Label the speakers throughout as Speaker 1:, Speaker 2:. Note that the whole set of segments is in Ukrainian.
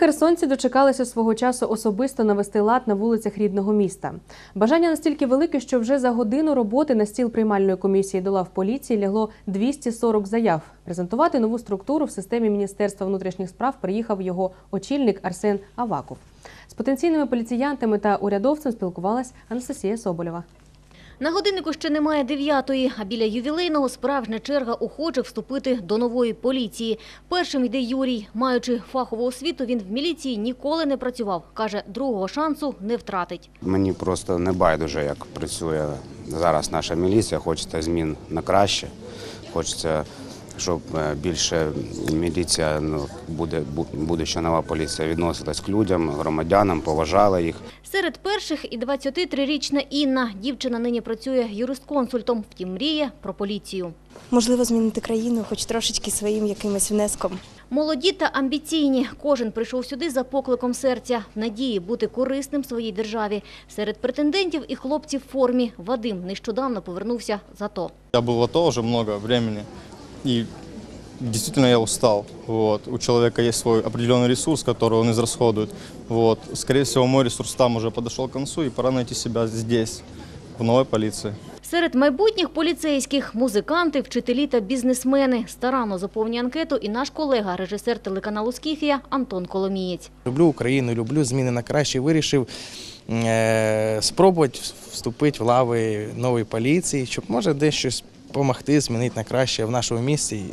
Speaker 1: херсонці дочекалися свого часу особисто навести лад на вулицях рідного міста. Бажання настільки велике, що вже за годину роботи на стіл приймальної комісії до лав поліції лягло 240 заяв. Презентувати нову структуру в системі Міністерства внутрішніх справ приїхав його очільник Арсен Аваков. З потенційними поліціянтами та урядовцем спілкувалась Анастасія Соболєва.
Speaker 2: На годиннику ще немає дев'ятої, а біля ювілейного справжня черга охоче вступити до нової поліції. Першим йде Юрій. Маючи фахову освіту, він в міліції ніколи не працював. Каже, другого шансу не втратить.
Speaker 3: Мені просто не байдуже, як працює зараз наша міліція. Хочеться змін на краще. Хочеться, щоб е, більше міліція ну, буде бу- будуща нова поліція відносилась к людям, громадянам, поважала їх.
Speaker 2: Серед перших і 23-річна Інна. Дівчина нині працює юрисконсультом, втім мріє про поліцію.
Speaker 4: можливо, змінити країну, хоч трошечки своїм якимось внеском.
Speaker 2: Молоді та амбіційні. Кожен прийшов сюди за покликом серця, надії бути корисним своїй державі. Серед претендентів і хлопці в формі. Вадим нещодавно повернувся з АТО.
Speaker 5: Я был в АТО уже много времени, и действительно я устал. Вот. У человека есть свой определенный ресурс, который он израсходует. Вот. Скорее всего, мой ресурс там уже подошел к концу, и пора найти себя здесь, в новой полиции.
Speaker 2: Серед майбутніх поліцейських – музиканти, вчителі та бізнесмени. Старанно заповнює анкету і наш колега, режисер телеканалу «Скіфія» Антон Коломієць.
Speaker 6: Люблю Україну, люблю зміни на краще. Вирішив е, спробувати вступити в лави нової поліції, щоб може десь щось допомогти змінити на краще в нашому місті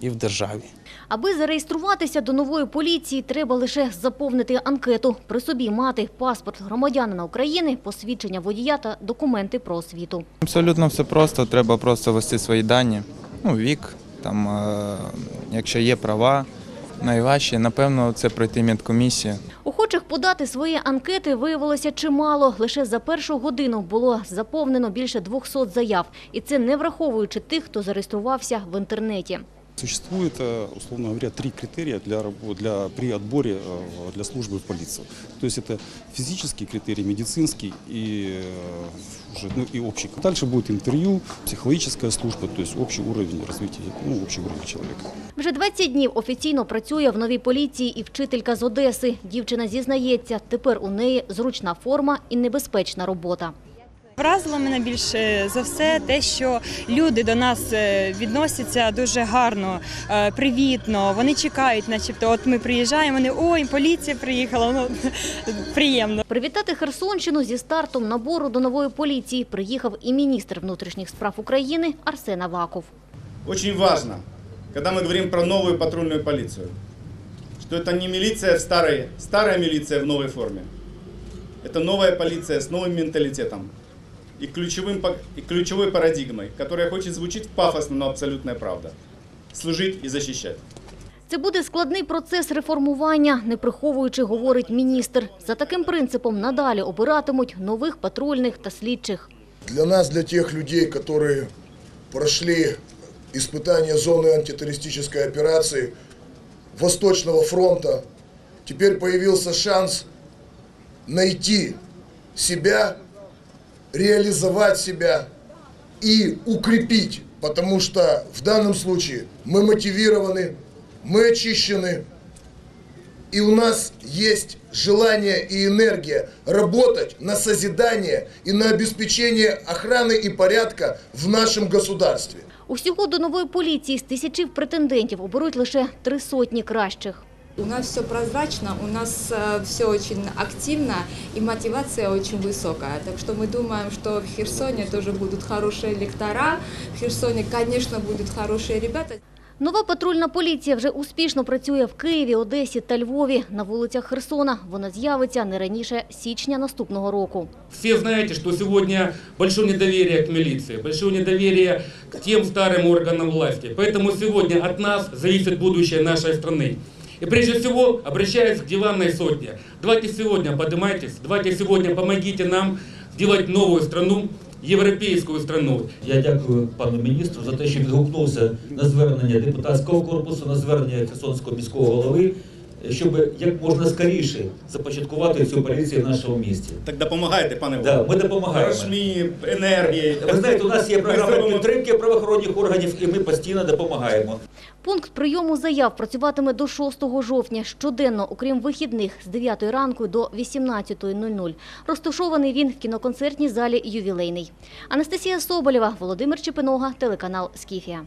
Speaker 6: і в державі.
Speaker 2: Аби зареєструватися до нової поліції, треба лише заповнити анкету. При собі мати паспорт громадянина України, посвідчення водія та документи про освіту.
Speaker 7: Абсолютно все просто. Треба просто ввести свої дані. Ну, вік, там, е, якщо є права. Найважче, напевно, це пройти медкомісію.
Speaker 2: Охочих подати свої анкети виявилося чимало. Лише за першу годину було заповнено більше 200 заяв. І це не враховуючи тих, хто зареєструвався в інтернеті.
Speaker 8: Существует, э, условно говоря, три критерия для, рабо- для, при отборе э, для службы в полицию. То есть это физический критерий, медицинский и, э, уже, ну, и общий. Дальше будет интервью, психологическая служба, то есть общий уровень развития, ну, общий уровень человека.
Speaker 2: Вже 20 днів офіційно працює в новій поліції і вчителька з Одеси. Дівчина зізнається, тепер у неї зручна форма і небезпечна робота.
Speaker 9: Вразило мене більше за все те, що люди до нас е, відносяться дуже гарно, е, привітно. Вони чекають, начебто, от ми приїжджаємо, вони ой, поліція приїхала. Ну приємно.
Speaker 2: Привітати Херсонщину зі стартом набору до нової поліції приїхав і міністр внутрішніх справ України Арсен Аваков.
Speaker 10: Очень важно, когда мы говорим про новую патрульную полицию, что это не милиция в старой, старая милиция в новой форме. Это новая полиция с новым менталитетом и, ключевым, па- и ключевой парадигмой, которая хоть и звучит пафосно, но абсолютная правда. Служить и защищать.
Speaker 2: Це буде складний процес реформування, не приховуючи, говорить міністр. За таким принципом надалі обиратимуть нових патрульних та слідчих.
Speaker 11: Для нас, для тех людей, которые прошли испытания зоны антитеррористической операции Восточного фронта, теперь появился шанс найти себя, реализовать себя и укрепить, потому что в данном случае мы мотивированы, мы очищены, и у нас есть желание и энергия работать на созидание и на обеспечение охраны и порядка в нашем государстве.
Speaker 2: Усього до нової поліції з тисячі претендентів оберуть лише три сотні кращих.
Speaker 12: У нас все прозрачно, у нас все очень активно и мотивация очень высокая. Так что мы думаем, что в Херсоне тоже будут хорошие лектора, в Херсоне, конечно, будут хорошие ребята.
Speaker 2: Нова патрульна поліція вже успішно працює в Києві, Одесі та Львові. На вулицях Херсона вона з'явиться не раніше січня наступного року.
Speaker 13: Все знаете, что сегодня большое недоверие к милиции, большое недоверие к тем старым органам власти. Поэтому сегодня от нас зависит будущее нашей страны. И прежде всего обращаюсь к диванной сотне. Давайте сегодня поднимайтесь, давайте сегодня помогите нам сделать новую страну, європейську страну.
Speaker 14: Я дякую пану міністру за те, що відгукнувся на звернення депутатського корпусу, на звернення Херсонського міського голови щоб як можна скоріше започаткувати цю поліцію в нашому місті.
Speaker 10: Так допомагайте, пане
Speaker 14: Да, ми допомагаємо.
Speaker 10: Грошми, енергії.
Speaker 14: Ви знаєте, у нас є програма підтримки правоохоронних органів, і ми постійно допомагаємо.
Speaker 2: Пункт прийому заяв працюватиме до 6 жовтня щоденно, окрім вихідних, з 9 ранку до 18.00. Розташований він в кіноконцертній залі «Ювілейний». Анастасія Соболєва, Володимир Чепинога, телеканал «Скіфія».